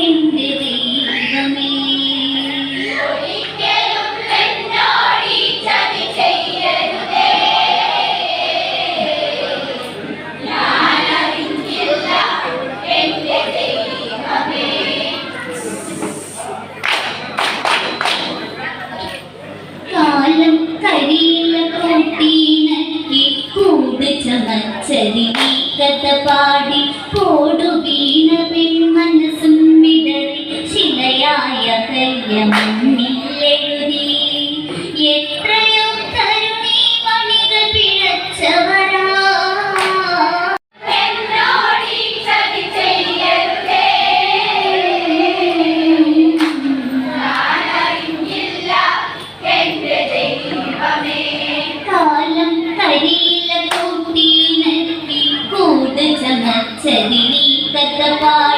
എന്റെ കഥ പാടി പോടുവീണ പെൺമന ായ കല്യമെഴുതി എത്രയോ കരുണി മണികൾ പിഴച്ചവരാ. കാലം കരിയില കൂട്ടി നിർത്തി കൂട് ചമച്ചതിനി കഥ പാടി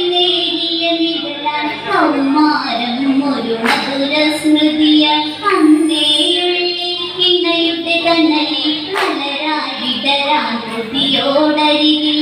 പുരസ്മൃതിയ അന്നേയുള്ളിൽ ഇണയുടെ കനലിൽ മലരാ വിതരാ കൃതിയോടരികിൽ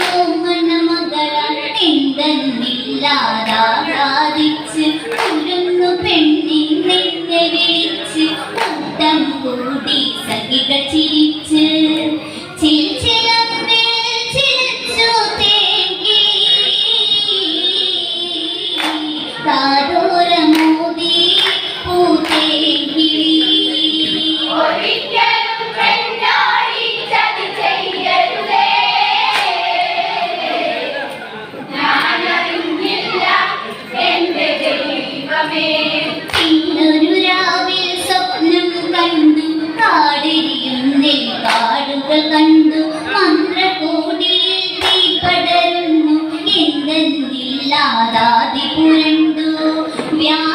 Lada. lluvia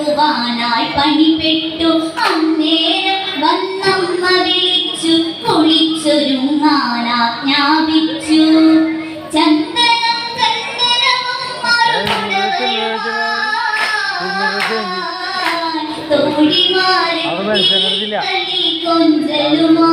അടക്കുവാനായി പണിപ്പെട്ടു. അന്നേരം വന്നമ്മ വിളിച്ചു കുളിച്ചൊരുങ്ങാനാജ്ഞാപിച്ചു ചന്ദനം തോഴിമാരെ കൊഞ്ചലുമാ